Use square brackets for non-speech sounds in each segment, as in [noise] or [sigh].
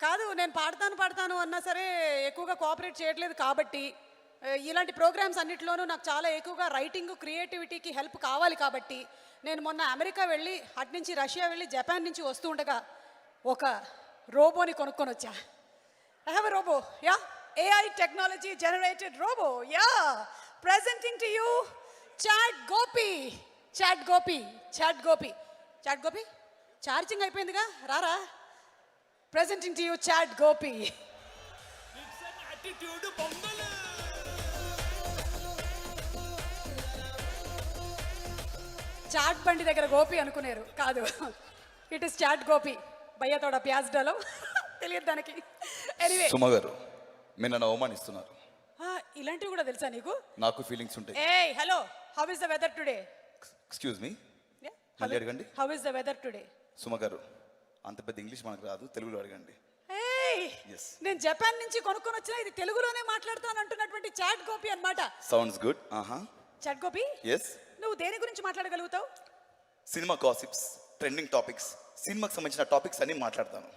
కాదు నేను పాడతాను పాడతాను అన్నా సరే ఎక్కువగా కోఆపరేట్ చేయట్లేదు కాబట్టి ఇలాంటి ప్రోగ్రామ్స్ అన్నింటిలోనూ నాకు చాలా ఎక్కువగా రైటింగ్ క్రియేటివిటీకి హెల్ప్ కావాలి కాబట్టి నేను మొన్న అమెరికా వెళ్ళి అటు నుంచి రష్యా వెళ్ళి జపాన్ నుంచి వస్తూ ఉండగా ఒక రోబోని కొనుక్కొని వచ్చా. I have a robot yeah AI technology generated robot yeah presenting to you chat Gopi chat Gopi chat Gopi chat Gopi charging అయిపోయిందిగా? రారా? Presenting to you chat Gopi chat బండి దగ్గర గోపి అనుకున్నారు కాదు. ఇట్ ఇస్ చాట్ గోపి భయ్య తోడ ప్యాజ్ డాలో. తెలియదు దానికి. ఎనీవే సుమ గారు మీరు నన్ను అవమానిస్తున్నారు. ఇలాంటివి కూడా తెలుసా నీకు? నాకు ఫీలింగ్స్ ఉంటాయి. ఏ hello how is the weather today excuse me మళ్ళీ అడగండి. How is the weather today Suma గారు అంత పెద్ద ఇంగ్లీష్ మనకు రాదు తెలుగులో అడగండి. నేను జపాన్ నుంచి కొనుక్కొని వచ్చిన ఇది తెలుగులోనే మాట్లాడతాను అంటున్నటువంటి చాట్ గోపి అన్నమాట. సౌండ్స్ గుడ్ ఆహా చాట్ గోపి? ఎస్ నువ్వు దేని గురించి మాట్లాడగలుగుతావు? సినిమా కాసిప్స్ ట్రెండింగ్ టాపిక్స్ సినిమాకి సంబంధించిన టాపిక్స్ అన్ని మాట్లాడతాను.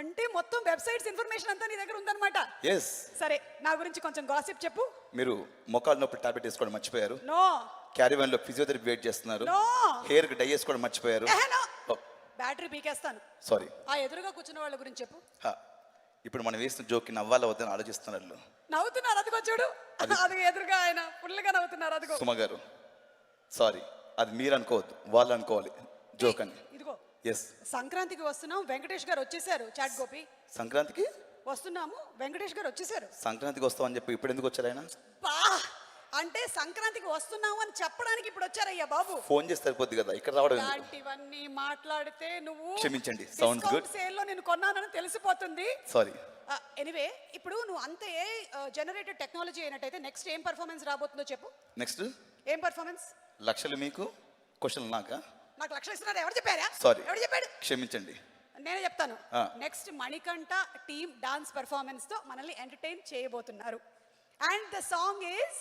అంటే మొత్తం వెబ్సైట్స్ ఇన్ఫర్మేషన్ అంతా నీ దగ్గర ఉందన్నమాట. ఎస్ సరే నా గురించి కొంచెం గాసిప్ చెప్పు. మీరు మొక్కలు నొప్పి టాబ్లెట్ వేసుకోవడం మర్చిపోయారు. నో క్యారీవన్లో ఫిజియోథెరపీ వెయిట్ చేస్తున్నారు. No. హెయిర్కి డై వేసుకోవడం మర్చిపోయారు. బ్యాటరీ పీకేస్తాను. సారీ ఆ ఎదురుగా కూర్చున్న వాళ్ళ గురించి చెప్పు. ఇప్పుడు మనం వేసిన జోక్కి నవ్వాలా వద్దని ఆలోచిస్తున్నారు నవ్వుతున్నారు అదిగో చూడు. అది- [laughs] ఎదురుగా ఆయన ఫుల్గా నవ్వుతున్నారు అదిగో. సుమ గారు సారీ అది మీరు అనుకోవద్దు వాళ్ళు అనుకోవాలి జోక్ అని. ఇదిగో. ఎస్ సంక్రాంతికి వస్తున్నాం వెంకటేష్ గారు వచ్చేసారు చాట్ గోపి. సంక్రాంతికి? వస్తున్నాము వెంకటేష్ గారు వచ్చేసారు. సంక్రాంతికి వస్తామని చెప్పి ఇప్పుడు ఎందుకు వచ్చారు ఆయన? బా! అంటే సంక్రాంతికి వస్తున్నాము అని చెప్పడానికి ఇప్పుడు వచ్చారయ్యా బాబు. ఫోన్ చేస్తే సరిపోద్ది కదా ఇక్కడ రావడం? ఇలాంటివన్నీ మాట్లాడితే నువ్వు క్షమించండి, sounds good. సేల్లో నేను కొన్నానని తెలిసిపోతుంది. సారీ ఎనివే ఇప్పుడు నువ్వు అంత ఏ జనరేటెడ్ టెక్నాలజీ అయినట్టయితే నెక్స్ట్ ఏం పర్ఫార్మెన్స్ రాబోతుందో చెప్పు. నెక్స్ట్ ఏం పర్ఫార్మెన్స్ లక్షలు మీకు క్వశ్చన్ నాకా? నాకు లక్షలు ఇస్తున్నారు ఎవరు చెప్పారా? సారీ ఎవరు చెప్పాడు? క్షమించండి. నేనే చెప్తాను. నెక్స్ట్ మణికంఠ టీమ్ డాన్స్ పర్ఫార్మెన్స్తో మనల్ని ఎంటర్టైన్ చేయబోతున్నారు. And the song is